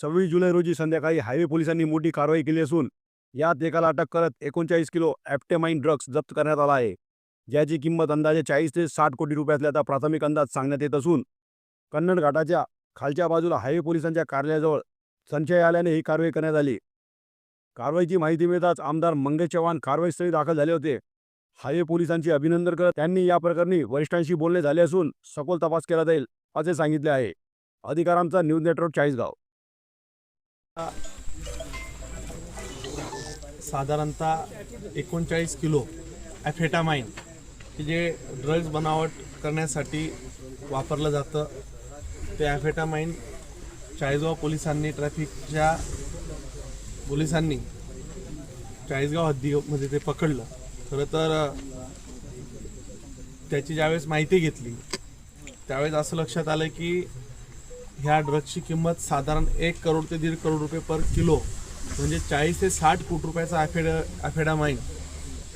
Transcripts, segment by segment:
सव्वीस जुलै रोजी संध्याकाळी हायवे पोलिसांनी मोठी कारवाई केली असून यात एकाला अटक करत एकोणचाळीस किलो ॲप्टेमाइन ड्रग्ज जप्त करण्यात आला आहे. ज्याची किंमत अंदाजे चाळीस ते साठ कोटी रुपये असल्याचा प्राथमिक अंदाज सांगण्यात येत असून कन्नड घाटाच्या खालच्या बाजूला हायवे पोलिसांच्या कार्यालयाजवळ संशय आल्याने ही कारवाई करण्यात आली. कारवाईची माहिती मिळताच आमदार मंगेश चव्हाण कारवाईस्थळी दाखल झाले होते. हायवे पोलिसांचे अभिनंदन करत त्यांनी या प्रकरणी वरिष्ठांशी बोलणे झाले असून सखोल तपास केला जाईल असे सांगितले आहे. अधिकारांचा न्यूज नेटवर्क चाळीसगाव. साधारणतः एकोणचाळीस किलो ॲफेटामाइन हे जे ड्रग्ज बनावट करण्यासाठी वापरलं जातं. ते ॲफेटामाइन चाळीसगाव पोलिसांनी ट्रॅफिकच्या पोलिसांनी चाळीसगाव हद्दीमध्ये ते पकडलं. खरं तर त्याची ज्यावेळेस माहिती घेतली त्यावेळेस असं लक्षात आलं की ह्या ड्रग्सची किंमत साधारण एक करोड ते दीड करोड रुपये पर किलो म्हणजे चाळीस ते साठ कोटी रुपयाचा ॲफेड ॲफेडामाईन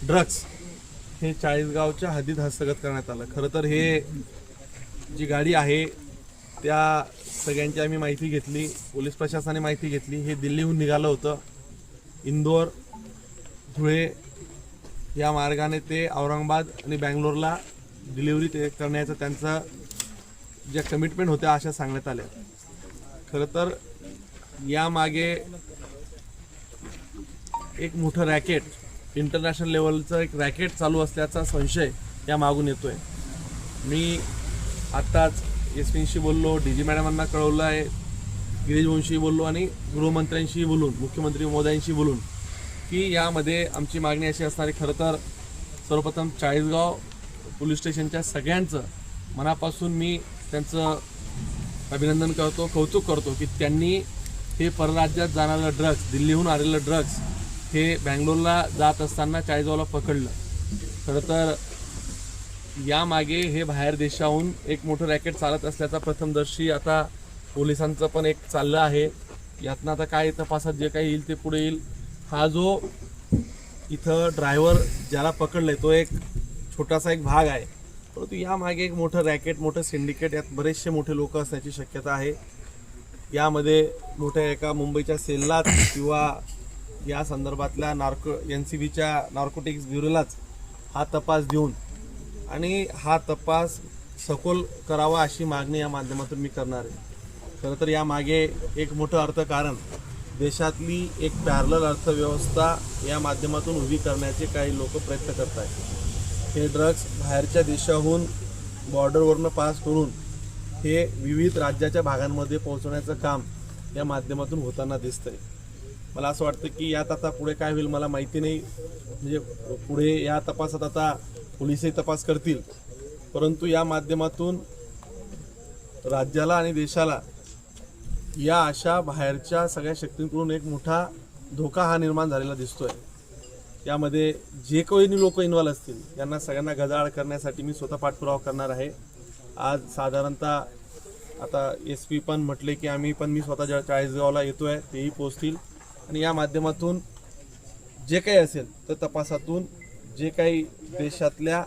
ड्रग्स हे चाळीसगावच्या हद्दीत हस्तगत करण्यात आलं. खरं तर हे जी गाडी आहे त्या सगळ्यांची आम्ही माहिती घेतली पोलीस प्रशासनाने माहिती घेतली. हे दिल्लीहून निघालं होतं. इंदोर धुळे या मार्गाने ते औरंगाबाद आणि बँगलोरला डिलिव्हरी ते करण्याचं त्यांचं ज्या कमिटमेंट होत्या अशा सांगण्यात आल्या. खरं तर यामागे एक मोठं रॅकेट इंटरनॅशनल लेवलचं एक रॅकेट चालू असल्याचा संशय या मागून येतो आहे मी आत्ताच एस पीशी बोललो डी जी मॅडमांना कळवलं आहे गिरीश बोललो आणि गृहमंत्र्यांशी बोलून मुख्यमंत्री महोदयांशी बोलून की यामध्ये आमची मागणी अशी असणार आहे खरं तर सर्वप्रथम चाळीसगाव पोलीस स्टेशनच्या सगळ्यांचं मनापासून मी त्यांचं अभिनंदन करतो कौतुक करतो की त्यांनी हे परराज्यात जाणारं ड्रग्स दिल्लीहून आलेलं ड्रग्स हे बँगलोरला जात असताना चाळीसगावला पकडलं. खरं तर यामागे हे बाहेर देशाहून एक मोठं रॅकेट चालत असल्याचा प्रथमदर्शी आता पोलिसांचं पण एक चाललं आहे. यातनं आता काय तपासात जे काही येईल ते पुढे येईल. हा जो इथं ड्रायव्हर ज्याला पकडलाय तो एक छोटासा एक भाग आहे. परंतु यामागे एक मोठं रॅकेट मोठं सिंडिकेट यात बरेचसे मोठे लोक असण्याची शक्यता आहे. यामध्ये मोठ्या एका मुंबईच्या सेललाच किंवा या संदर्भातल्या नार्को एन सी बीच्या नार्कोटिक्स ब्युरोलाच हा तपास देऊन आणि हा तपास सखोल करावा अशी मागणी या माध्यमातून मी करणार आहे. खरं तर यामागे एक मोठं अर्थकारण देशातली एक पॅरलल अर्थव्यवस्था या माध्यमातून उभी करण्याचे काही लोक प्रयत्न करत आहेत हे ड्रग्स बाहेरच्या देशाहून बॉर्डरवरनं पास करून हे विविध राज्याच्या भागांमध्ये पोहोचवण्याचं काम या माध्यमातून होताना दिसतंय. मला असं वाटतं की यात आता पुढे काय होईल मला माहिती नाही. म्हणजे पुढे या तपासात आता पोलीसही तपास करतील. परंतु या माध्यमातून राज्याला आणि देशाला या अशा बाहेरच्या सगळ्या शक्तींकडून एक मोठा धोका हा निर्माण झालेला दिसतोय. यामध्ये जे कोणी लोक इन्व्हॉल्व असतील यांना सगळ्यांना गजाआड करण्यासाठी मी स्वतः पाठपुरावा करणार आहे. आज साधारणतः आता एस पी पण म्हटले की आम्ही पण मी स्वतः ज्या चाळीसगावला येतो आहे तेही पोचतील आणि या माध्यमातून जे काही असेल तर तपासातून जे काही देशातल्या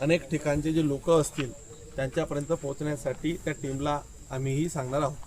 अनेक ठिकाणचे जे लोक असतील त्यांच्यापर्यंत पोहोचण्यासाठी त्या टीमला आम्हीही सांगणार आहोत.